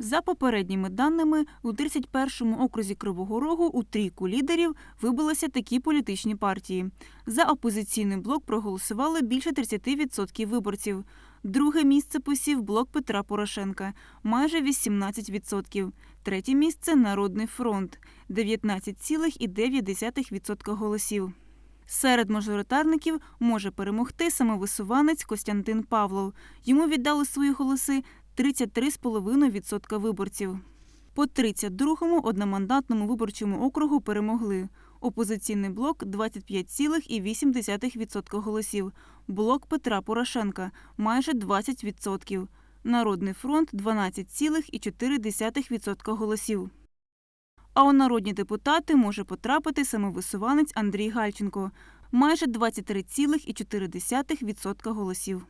За попередніми даними, у 31-му окрузі Кривого Рогу у трійку лідерів вибилися такі політичні партії. За опозиційний блок проголосували більше 30% виборців. Друге місце посів блок Петра Порошенка майже 18%. Третє місце Народний фронт 19,9% голосів. Серед мажоритарників може перемогти самовисуванець Костянтин Павлов. Йому віддали свої голоси 33,5% виборців. По 32-му одномандатному виборчому округу перемогли опозиційний блок 25,8% голосів, блок Петра Порошенка майже 20%, Народний фронт 12,4% голосів. А у народні депутати може потрапити самовисуванець Андрій Гальченко майже 23,4% голосів.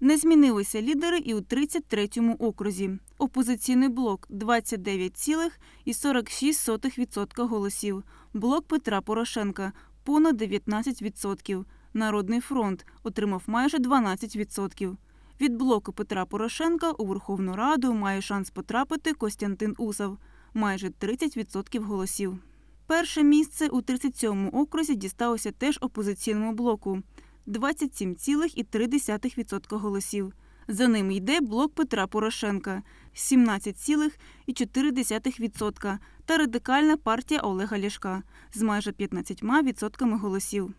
Не змінилися лідери і у 33-му окрузі. Опозиційний блок 29,46% голосів. Блок Петра Порошенка понад 19%. Народний фронт отримав майже 12%. Від блоку Петра Порошенка у Верховну Раду має шанс потрапити Костянтин Усов майже 30% голосів. Перше місце у 37-му окрузі дісталося теж опозиційному блоку 27,3% голосів. За ним йде блок Петра Порошенка 17,4% та радикальна партія Олега Ляшка з майже 15% голосів.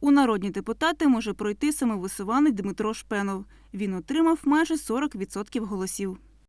У народні депутати може пройти самовисуваний Дмитро Шпенов. Він отримав майже 40% голосів.